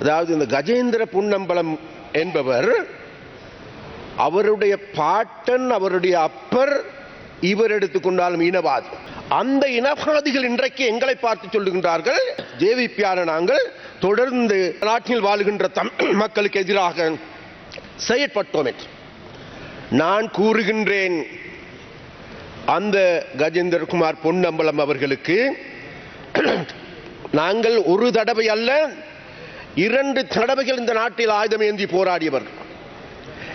அதாவது இந்த கஜேந்திர புன்னம்பலம் என்பவர் அவருடைய பாட்டன் அவருடைய அப்பர் இவர் எடுத்துக்கொண்டாலும் இனவாதி. அந்த இனவாதிகள் இன்றைக்கு எங்களை பார்த்து சொல்லுகின்றார்கள் ஜேவிபியான நாங்கள் தொடர்ந்து நாட்டில் வாழுகின்ற தமிழ் மக்களுக்கு எதிராக செயற்பட்டோம் என்று. நான் கூறுகின்றேன் அந்த கஜேந்திரகுமார் பொன்னம்பலம் அவர்களுக்கு நாங்கள் ஒரு தடவை அல்ல இரண்டு தடவைகள் இந்த நாட்டில் ஆயுதம் ஏந்தி போராடியவர்.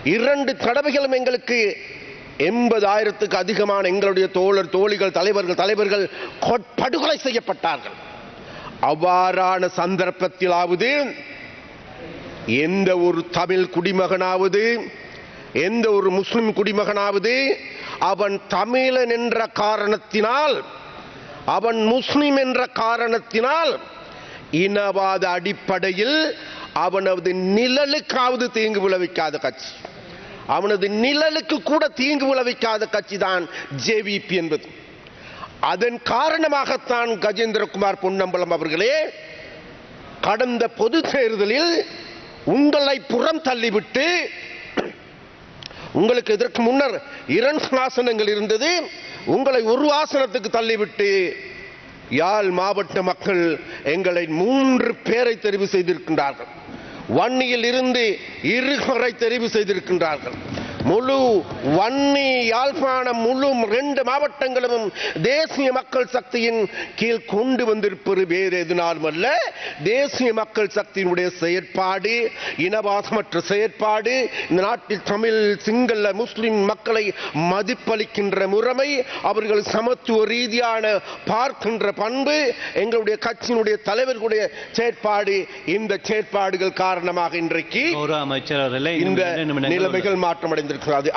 இரண்டு தடவைகளும் எங்களுக்கு எண்பதாயிரத்துக்கு அதிகமான எங்களுடைய தோழர் தோழிகள் தலைவர்கள் தலைவர்கள் கொட்- படுகொலை செய்யப்பட்டார்கள். அவ்வாறான சந்தர்ப்பத்திலாவது எந்த ஒரு தமிழ் குடிமகனாவது எந்த ஒரு முஸ்லிம் குடிமகனாவது அவன் தமிழன் என்ற காரணத்தினால் அவன் முஸ்லிம் என்ற காரணத்தினால் இனவாத அடிப்படையில் அவனது நிழலுக்காவது தீங்கு விளைவிக்காத கட்சி. அவனது நிழலுக்கு கூட தீங்கு விளைவிக்காத கட்சி தான் ஜேவிபி என்பது. அதன் காரணமாகத்தான் கஜேந்திரகுமார் பொன்னம்பலம் அவர்களே கடந்த பொது தேர்தலில் உங்களை புறம் தள்ளிவிட்டு உங்களுக்கு இதற்கு முன்னர் இரண்டு ஆசனங்கள் இருந்தது உங்களை ஒரு ஆசனத்துக்கு தள்ளிவிட்டு யாழ் மாவட்ட மக்கள் எங்களை மூன்று பேரை தெரிவு செய்திருக்கின்றார்கள். வன்னியில் இருந்து இருவரை தெரிவு செய்திருக்கின்றார்கள். முழு வன்னி யாழ்ப்பாணம் முழு ரெண்டு மாவட்டங்களும் தேசிய மக்கள் சக்தியின் கீழ் கொண்டு வந்திருப்பது வேறு எதுனாலும் அல்ல. தேசிய மக்கள் சக்தியினுடைய செயற்பாடு இனவாசமற்ற செயற்பாடு இந்த நாட்டில் தமிழ் சிங்கள முஸ்லிம் மக்களை மதிப்பளிக்கின்ற முறைமை அவர்கள் சமத்துவ ரீதியான பார்க்கின்ற பண்பு எங்களுடைய கட்சியினுடைய தலைவர்களுடைய செயற்பாடு இந்த செயற்பாடுகள் காரணமாக இன்றைக்கு இந்த இரண்டு நிமிடங்கள் உள்ளது. நிலைமைகள் மாற்றமடைந்திருக்கிறது